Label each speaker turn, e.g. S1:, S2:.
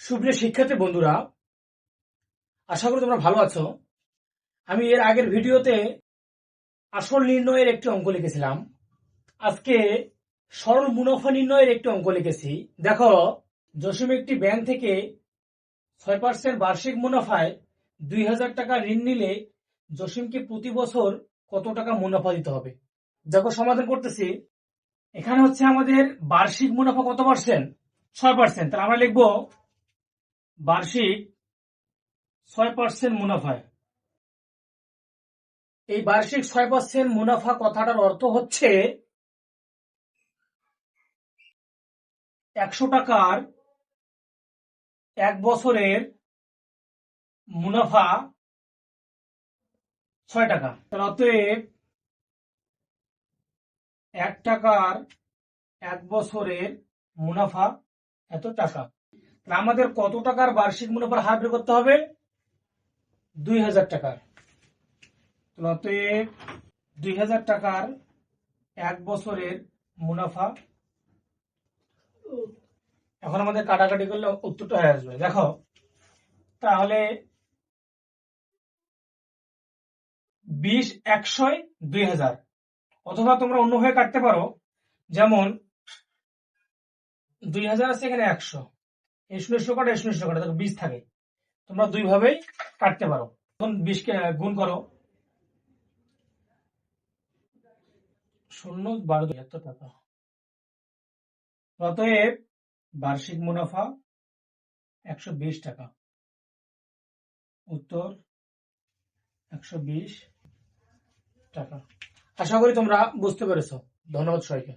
S1: সুপ্রিয় শিক্ষার্থী বন্ধুরা, আশা করি তোমরা ভালো আছো। আমি এর আগের ভিডিওতে আসল নির্ণয়ের একটি অঙ্ক লিখেছিলাম। আজকে সরল মুনাফা নির্ণয়ের একটি অঙ্ক লিখেছি। দেখো জসিম একটি ব্যাংক থেকে ছয় পার্সেন্ট বার্ষিক মুনাফায় দুই হাজার টাকা ঋণ নিলে জসিমকে প্রতি বছর কত টাকা মুনাফা দিতে হবে? দেখো, সমাধান করতেছি। এখানে হচ্ছে আমাদের বার্ষিক মুনাফা কত পার্সেন্ট ছয় পার্সেন্ট তাহলে আমরা লিখব বার্ষিক ছয় পার্সেন্ট মুনাফায় এই বার্ষিক ছয় পার্সেন্ট মুনাফা কথাটার অর্থ হচ্ছে একশো টাকার এক বছরের মুনাফা ছয় টাকা। অতএব এক টাকার এক বছরের মুনাফা এত টাকা। আমাদের কত টাকার বার্ষিক মুনাফার হার বের করতে হবে? দুই হাজার টাকার। দুই হাজার টাকার এক বছরের মুনাফা এখন আমাদের কাটাকাটি করলে উত্তরটা হয়ে আসবে। দেখো, তাহলে বিশ একশয় দুই হাজার। অথবা তোমরা অন্যভাবে কাটতে পারো, যেমন দুই হাজার আছে এখানে একশো। এই শূন্য কাটা এই শূন্য কাটা বিশ থাকে। তোমরা দুই ভাবেই কাটতে পারো। তখন বিশকে গুণ করো। শূন্য, বারো টাকা। অতএব বার্ষিক মুনাফা একশো বিশ টাকা। উত্তর, একশো বিশ টাকা। আশা করি তোমরা বুঝতে পেরেছ। ধন্যবাদ সবাইকে।